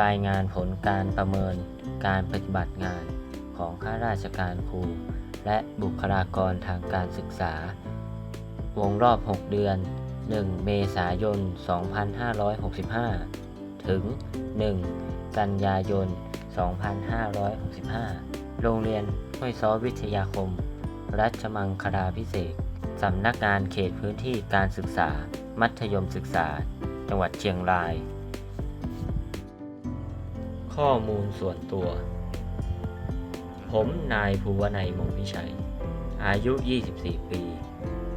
รายงานผลการประเมินการปฏิบัติงานของข้าราชการครู และบุคลากรทางการศึกษา วงรอบ 6 เดือน 1 เมษายน 2565 ถึง 1 กันยายน 2565 โรงเรียนห้วยซ้อวิทยาคม รัชมังคลาพิเศษสำนักงานเขตพื้นที่การศึกษา มัธยมศึกษา จังหวัดเชียงราย ข้อมูลส่วนตัว ผมนายภูวนัยมงวิชัย อายุ 24 ปี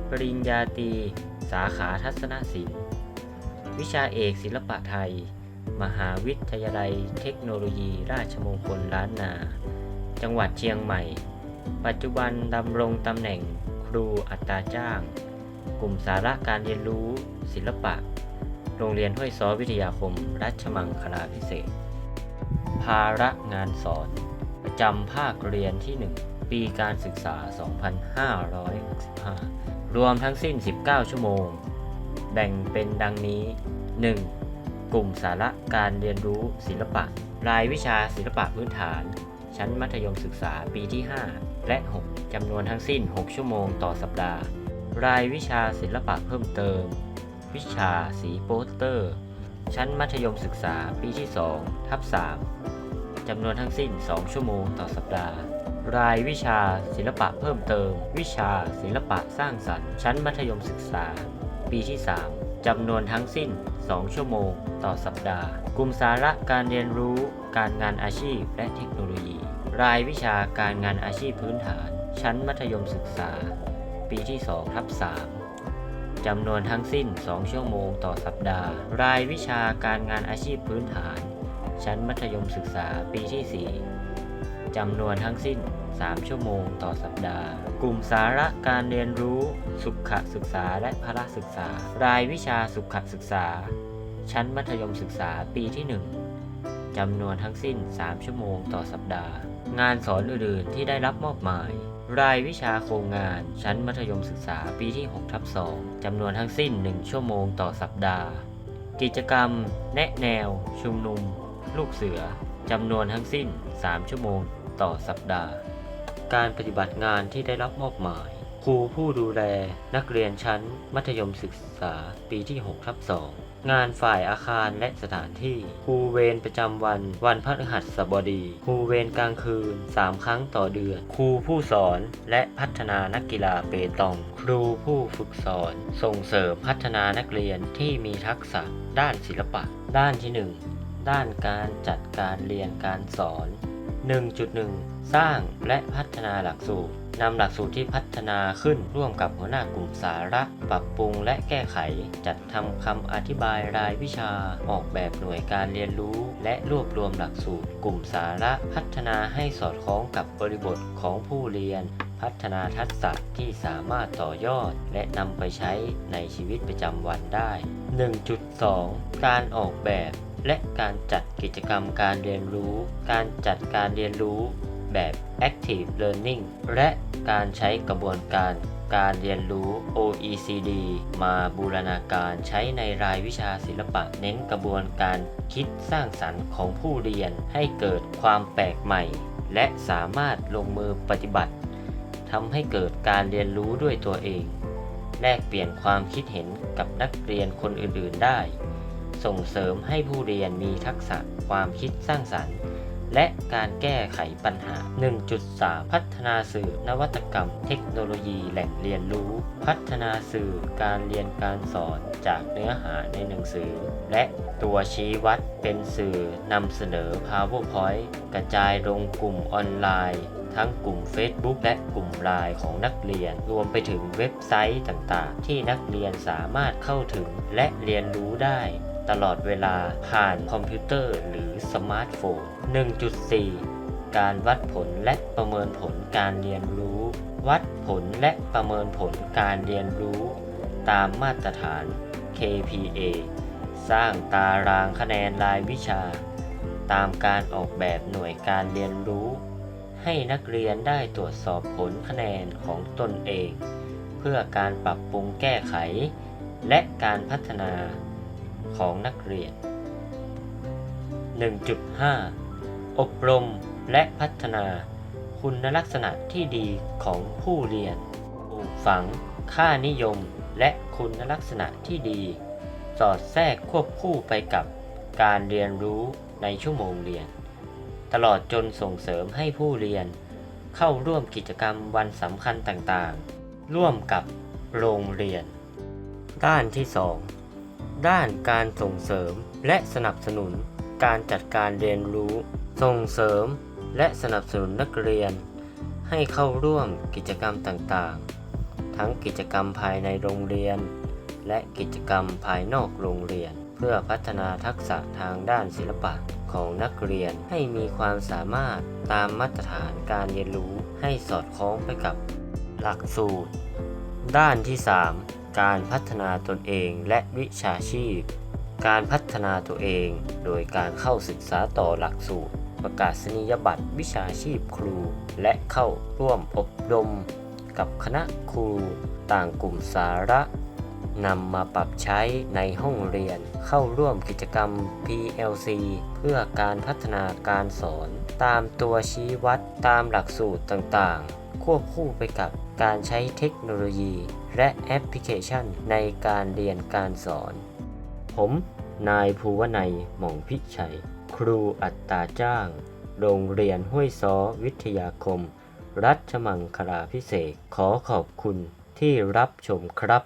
ปริญญาตรี สาขาทัศนศิลป์ วิชาเอกศิลปะไทย มหาวิทยาลัยเทคโนโลยี ราชมงคลล้านนา จังหวัดเชียงใหม่ ปัจจุบันดำรงตำแหน่งครูอัตราจ้าง กลุ่มสาระการเรียนรู้ ศิลปะ โรงเรียนห้วยซอวิทยาคม รัชมังคลาพิเศษ ภาระงานสอน ประจำภาคเรียนที่ 1 ปีการศึกษา 2565 รวมทั้งสิ้น 19 ชั่วโมง แบ่งเป็นดังนี้ 1. กลุ่มสาระการเรียนรู้ศิลปะ รายวิชาศิลปะพื้นฐาน ชั้นมัธยมศึกษาปีที่ 5 และ 6 จำนวนทั้งสิ้น 6 ชั่วโมงต่อสัปดาห์ รายวิชาศิลปะเพิ่มเติม วิชาสีโปสเตอร์ ชั้นมัธยมศึกษาปีที่ 2 ทับ 3 จำนวนทั้งสิ้น 2 ชั่วโมงต่อสัปดาห์ รายวิชาศิลปะเพิ่มเติม วิชาศิลปะสร้างสรรค์ ชั้นมัธยมศึกษา ปีที่ 3 จำนวนทั้งสิ้น 2 ชั่วโมงต่อสัปดาห์ กลุ่มสาระการเรียนรู้ การงานอาชีพและเทคโนโลยี รายวิชาการงานอาชีพพื้นฐาน ชั้นมัธยมศึกษา ปีที่2ทับ3 จำนวนทั้งสิ้น 2 ชั่วโมงต่อสัปดาห์ รายวิชาการงานอาชีพพื้นฐาน ชั้นมัธยมศึกษาปีที่ 4 จำนวนทั้งสิ้น 3 ชั่วโมงต่อสัปดาห์ กลุ่มสาระการเรียนรู้ สุขศึกษาและพละศึกษา รายวิชาสุขศึกษา ชั้นมัธยมศึกษาปีที่ 1 จำนวนทั้งสิ้น 3 ชั่วโมงต่อสัปดาห์ งานสอนอื่นๆที่ได้รับมอบหมาย รายวิชาโครงงานชั้นมัธยมศึกษาปีที่6ทับ2จำนวนทั้งสิ้น 1 ชั่วโมงต่อสัปดาห์ กิจกรรม แนะแนว ชุมนุม ลูกเสือจำนวนทั้งสิ้น 3 ชั่วโมงต่อสัปดาห์ การปฏิบัติงานที่ได้รับมอบหมาย ครูผู้ดูแลนักเรียนชั้นมัธยมศึกษาปีที่6ทับ2 งานฝ่ายอาคารและสถานที่ ครูเวรประจำวัน วันพฤหัสบดี ครูเวรกลางคืน 3 ครั้งต่อเดือน ครูผู้สอนและพัฒนานักกีฬาเปตอง ครูผู้ฝึกสอน ส่งเสริมพัฒนานักเรียนที่มีทักษะ ด้านศิลปะ ด้านที่ 1 ด้านการจัดการเรียนการสอน 1.1 สร้างและพัฒนาหลักสูตร นำหลักสูตรที่พัฒนาขึ้นร่วมกับหัวหน้ากลุ่มสาระ ปรับปรุงและแก้ไข จัดทำคำอธิบายรายวิชา ออกแบบหน่วยการเรียนรู้ และรวบรวมหลักสูตร กลุ่มสาระ พัฒนาให้สอดคล้องกับบริบทของผู้เรียน พัฒนาทักษะที่สามารถต่อยอด และนำไปใช้ในชีวิตประจำวันได้ 1.2 การออกแบบและการจัดกิจกรรมการเรียนรู้ การจัดการเรียนรู้ แบบ Active Learning และการใช้กระบวนการการเรียนรู้ OECD มาบูรณาการใช้ในรายวิชาศิลปะ เน้นกระบวนการคิดสร้างสรรค์ของผู้เรียนให้เกิดความแปลกใหม่ และสามารถลงมือปฏิบัติทำให้เกิดการเรียนรู้ด้วยตัวเอง แลกเปลี่ยนความคิดเห็นกับนักเรียนคนอื่น ๆ ได้ ส่งเสริมให้ผู้เรียนมีทักษะความคิดสร้างสรรค์ และการแก้ไขปัญหา 1.3 พัฒนาสื่อนวัตกรรม เทคโนโลยีแหล่งเรียนรู้ พัฒนาสื่อการเรียนการสอนจากเนื้อหาในหนังสือ และตัวชี้วัดเป็นสื่อนำเสนอ PowerPoint กระจายลงกลุ่มออนไลน์ ทั้งกลุ่ม Facebook และกลุ่มไลน์ของนักเรียน รวมไปถึงเว็บไซต์ต่างๆ ที่นักเรียนสามารถเข้าถึงและเรียนรู้ได้ ตลอดเวลาผ่านคอมพิวเตอร์หรือสมาร์ทโฟน 1.4 การวัดผลและประเมินผลการเรียนรู้ วัดผลและประเมินผลการเรียนรู้ ตามมาตรฐาน KPA สร้างตารางคะแนนรายวิชา ตามการออกแบบหน่วยการเรียนรู้ ให้นักเรียนได้ตรวจสอบผลคะแนนของตนเอง เพื่อการปรับปรุงแก้ไข และการพัฒนาของนักเรียน 1.5 อบรมและพัฒนาคุณลักษณะที่ดีของผู้เรียนปลูกฝัง ค่านิยม และคุณลักษณะที่ดี สอดแทรกควบคู่ไปกับการเรียนรู้ในชั่วโมงเรียน ตลอดจนส่งเสริมให้ผู้เรียน เข้าร่วมกิจกรรมวันสำคัญต่างๆ ร่วมกับโรงเรียน ด้านที่ 2 ด้านการส่งเสริมและสนับสนุนการจัดการเรียนรู้ ส่งเสริมและสนับสนุนนักเรียน ให้เข้าร่วมกิจกรรมต่างๆ ทั้งกิจกรรมภายในโรงเรียน และกิจกรรมภายนอกโรงเรียน เพื่อพัฒนาทักษะทางด้านศิลปะของนักเรียนให้มีความสามารถตามมาตรฐานการเรียนรู้ให้สอดคล้องไปกับหลักสูตร ด้านที่ 3 การพัฒนาตนเองและวิชาชีพ การพัฒนาตัวเองโดยการเข้าศึกษาต่อหลักสูตร ประกาศนียบัตรวิชาชีพครู และเข้าร่วมอบรมกับคณะครูต่างกลุ่มสาระนำมาปรับใช้ในห้องเรียน เข้าร่วมกิจกรรม PLC เพื่อการพัฒนาการสอน ตามตัวชี้วัดตามหลักสูตรต่างๆ ควบคู่ไปกับการใช้เทคโนโลยี และแอปพลิเคชันในการเรียนการสอน ผม นายภูวนัย หม่องพิชัย รูอัตราจ้าง โรงเรียนห้วยซ้อวิทยาคม รัชมังคลาพิเศษขอขอบคุณที่รับชมครับ